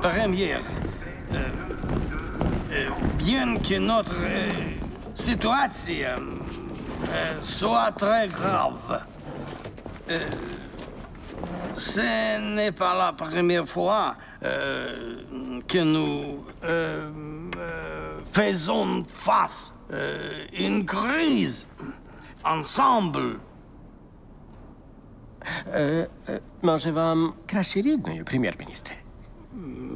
première. Euh, euh, bien que notre euh, situation euh, euh, soit très grave, euh, ce n'est pas la première fois que nous faisons face à une crise ensemble. E, e, może wam kraść rydno, premier ministrze. Hmm.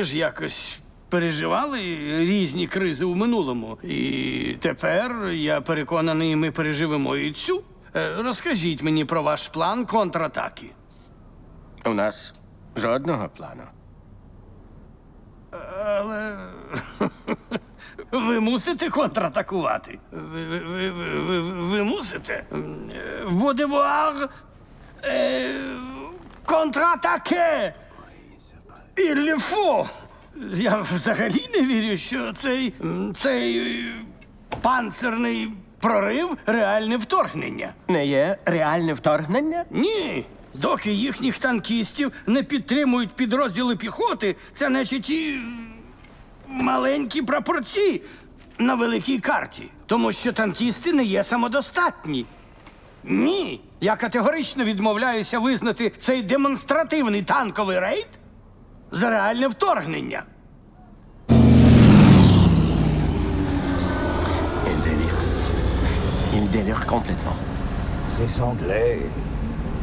Ми ж якось переживали різні кризи у минулому. І тепер я переконаний, ми переживемо і цю. Е, Розкажіть мені про ваш план контратаки. У нас жодного плану. Але ви мусите контратакувати. Ви, ви, ви, ви, ви, мусите. Водевуар е, контратаке. Іллі фо. Я взагалі не вірю, що цей, цей панцирний прорив реальне вторгнення. Не є реальне вторгнення? Ні. Доки їхніх танкістів не підтримують підрозділи піхоти, це наче ті маленькі прапорці на великій карті. Тому що танкісти не є самодостатні. Ні. Я категорично відмовляюся визнати цей демонстративний танковий рейд за реальне вторгнення. Il délire. Il délire complètement. Ces Anglais,